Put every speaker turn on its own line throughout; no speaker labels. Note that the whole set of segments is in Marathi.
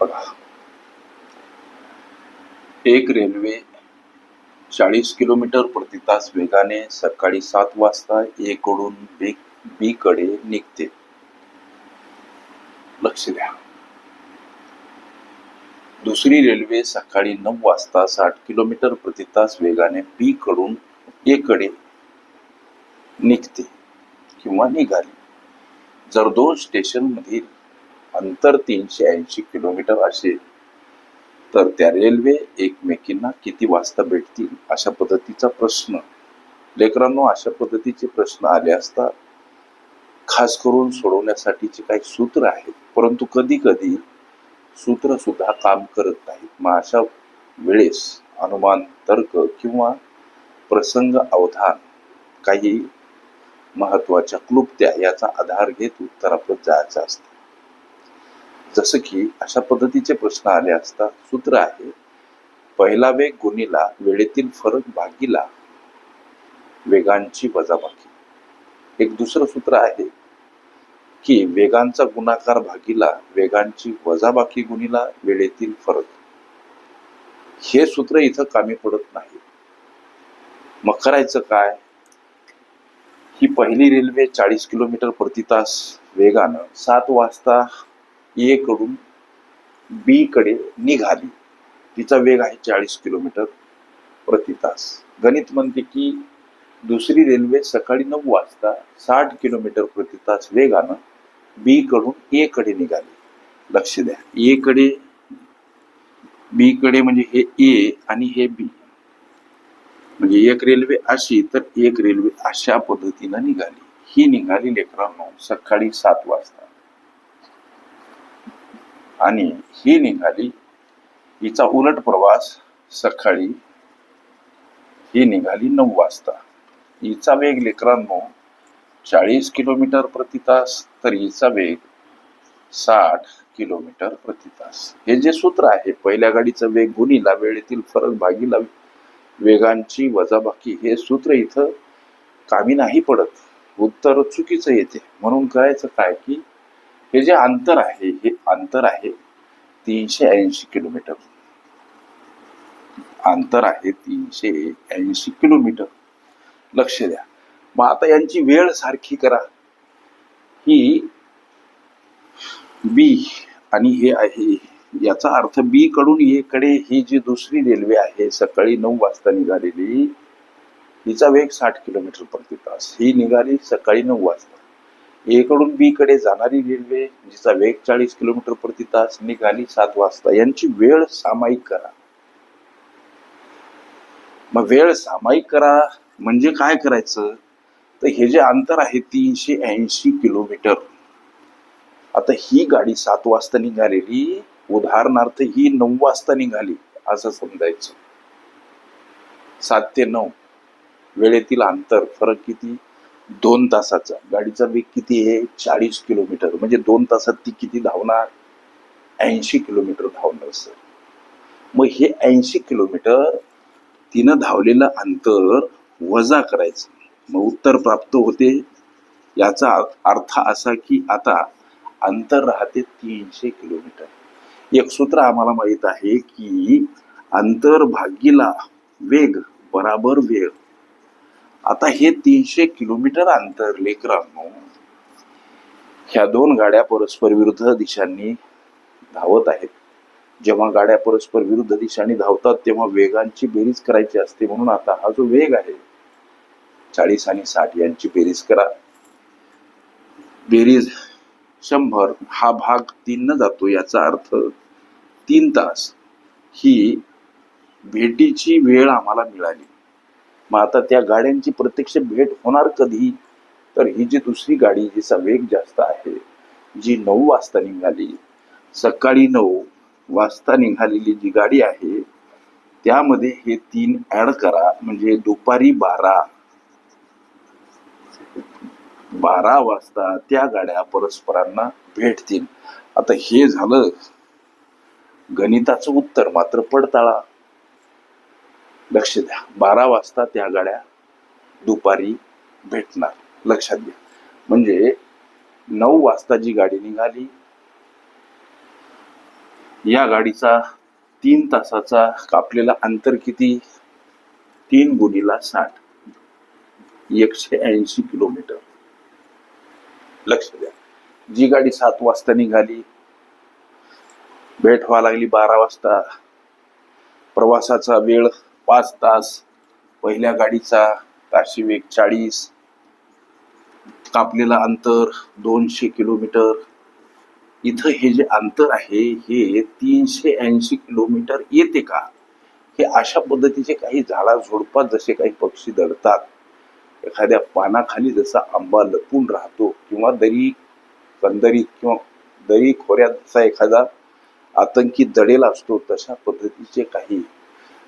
बघा एक रेल्वे चाळीस किलोमीटर प्रति तास वेगाने सकाळी सात वाजता ए कडून बी बी कडे निघते. लक्ष द्या. दुसरी रेल्वे सकाळी नऊ वाजता साठ किलोमीटर प्रति तास वेगाने बी कडून ए कडे निघते किंवा निघाली. जर दोन स्टेशन मधील अंतर तीनशे ऐंशी किलोमीटर असेल तर त्या रेल्वे एकमेकींना किती वाजता भेटतील अशा पद्धतीचा प्रश्न. लेकरांनो अशा पद्धतीचे प्रश्न आले असता खास करून सोडवण्यासाठीचे काही सूत्र आहेत परंतु कधी कधी सूत्र सुद्धा काम करत नाहीत. मग अशा वेळेस अनुमान तर्क किंवा प्रसंग अवधान काही महत्त्वाच्या क्लुप्त्या याचा आधार घेत उत्तराप्रत जायचं असतं. जसं की अशा पद्धतीचे प्रश्न आले असता सूत्र आहे पहिला वेग गुणीला वेळेतील फरक भागीला वेगांची वजाबाकी. एक दुसरं सूत्र आहे की वेगांचा गुणाकार भागीला वेगांची वजाबाकी गुणीला वेळेतील फरक. हे सूत्र इथं कामी पडत नाही. मग करायचं काय? ही पहिली रेल्वे चाळीस किलोमीटर प्रति तास वेगानं सात वाजता ए कडून बी कडे निघाली. तिचा वेग आहे चाळीस किलोमीटर प्रति तास. गणित म्हणते की दुसरी रेल्वे सकाळी नऊ वाजता साठ किलोमीटर प्रति तास वेगानं बी कडून ए कडे निघाली. लक्ष द्या. ए कडे बी कडे म्हणजे हे ए आणि हे बी. म्हणजे एक रेल्वे अशी तर एक रेल्वे अशा पद्धतीनं निघाली. ही निघाली लेकरांनो सकाळी सात वाजता. आणि ही निघाली. हिचा उलट प्रवास सकाळी ही निघाली नऊ वाजता. हिचा वेग लेकरांनो चाळीस किलोमीटर प्रति तास तर हिचा वेग साठ किलोमीटर प्रति तास. हे जे सूत्र आहे पहिल्या गाडीचा वेग गुणीला वेळेतील फरक भागीला वेगांची वजाबाकी हे सूत्र इथं कामी नाही पडत. उत्तर चुकीचं येते. म्हणून करायचं काय की हे जे अंतर आहे हे अंतर आहे तीनशे ऐंशी किलोमीटर. अंतर आहे तीनशे ऐंशी किलोमीटर. लक्ष द्या. मग आता यांची वेळ सारखी करा. ही बी आणि हे आहे याचा अर्थ बी कडून ए कडे ही जी दुसरी रेल्वे आहे सकाळी नऊ वाजता निघालेली हिचा वेग साठ किलोमीटर प्रति तास. ही निघाली सकाळी नऊ वाजता. एकडून बी कडे जाणारी रेल्वे जिचा वेग चाळीस किलोमीटर प्रति तास निघाली सात वाजता. यांची वेळ सामायिक करा. मग वेळ सामायिक करा म्हणजे काय करायचं? तर हे जे अंतर आहे तीनशे ऐंशी किलोमीटर. आता ही गाडी सात वाजता निघालेली उदाहरणार्थ ही नऊ वाजता निघाली असं समजायचं. सात ते नऊ. वेळेतील अंतर फरक किती? दोन तासाचा. गाडीचा वेग किती आहे? चाळीस किलोमीटर. म्हणजे दोन तासात ती किती धावणार? ऐंशी किलोमीटर धावणार सर. मग हे ऐंशी किलोमीटर तिनं धावलेलं अंतर वजा करायचं. मग उत्तर प्राप्त होते. याचा अर्थ असा की आता अंतर राहते तीनशे किलोमीटर. एक सूत्र आम्हाला माहीत आहे की अंतर भागीला वेग बराबर वेग आता हे तीनशे किलोमीटर अंतर लेकरांनो ह्या दोन गाड्या परस्पर विरुद्ध दिशांनी धावत आहेत. जेव्हा गाड्या परस्पर विरुद्ध दिशांनी धावतात तेव्हा वेगांची बेरीज करायची असते म्हणून आता हा जो वेग आहे चाळीस आणि साठ यांची बेरीज करा. बेरीज शंभर हा भाग तीन न जातो याचा अर्थ तीन तास. ही भेटीची वेळ आम्हाला मिळाली. मग आता त्या गाड्यांची प्रत्यक्ष भेट होणार कधी? तर ही जी दुसरी गाडी जिचा वेग जास्त आहे जी नऊ वाजता निघाली सकाळी नऊ वाजता निघालेली जी गाडी आहे त्यामध्ये हे तीन ऍड करा म्हणजे दुपारी बारा. बारा वाजता त्या गाड्या परस्परांना भेटतील. आता हे झालं. गणिताचं उत्तर मात्र पडताळा. लक्ष द्या. बारा वाजता त्या गाड्या दुपारी भेटणार. लक्षात घ्या. म्हणजे नऊ वाजता जी गाडी निघाली या गाडीचा तीन तासाचा कापलेला अंतर किती? तीन गुणीला साठ. एकशे ऐंशी किलोमीटर. लक्ष द्या. जी गाडी सात वाजता निघाली भेट व्हावं लागली बारा वाजता. प्रवासाचा वेळ पाच तास पहिल्या गाडीचा ताशी वेग चाळीस कापलेलं अंतर दोनशे किलोमीटर. इथं हे जे अंतर आहे हे तीनशे ऐंशी किलोमीटर येते का? हे अशा पद्धतीचे काही झाडा झुडपात जसे काही पक्षी दडतात एखाद्या पानाखाली जसा आंबा लपून राहतो किंवा दरी कंदरीत किंवा दरी खोऱ्यात जसा एखादा आतंकी दडेला असतो तशा पद्धतीचे काही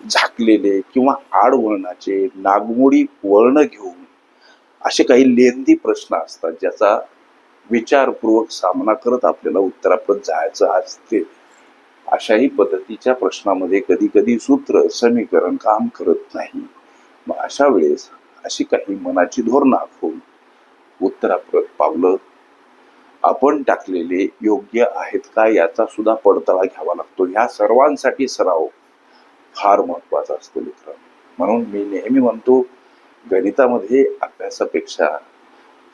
झाकलेले किंवा आडवळणाचे नागमोडी वळणं घेऊन असे काही लेंदी प्रश्न असतात ज्याचा विचारपूर्वक सामना करत आपल्याला उत्तरापर्यंत जायचं असते. अशाही पद्धतीच्या प्रश्नामध्ये कधी कधी सूत्र समीकरण काम करत नाही. मग अशा वेळेस अशी काही मनाची धोरणं आखून उत्तराप्रत पावलं आपण टाकलेले योग्य आहेत का याचा सुद्धा पडताळा घ्यावा लागतो. ह्या सर्वांसाठी सराव फार महत्त्वाचा असतो मित्रांनो म्हणून मी नेहमी म्हणतो गणितामध्ये अभ्यासापेक्षा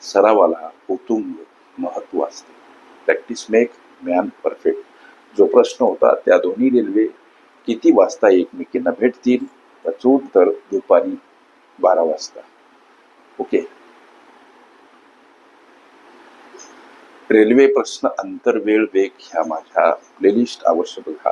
सरावाला उतुंग महत्त्व असते. प्रॅक्टिस मेक मॅन परफेक्ट जो प्रश्न होता त्या दोन्ही रेल्वे किती वाजता एकमेकींना भेटतील? त्याचं उत्तर दुपारी बारा वाजता. ओके? रेल्वे प्रश्न अंतर वेळ वेग ह्या माझ्या प्लेलिस्ट अवश्य बघा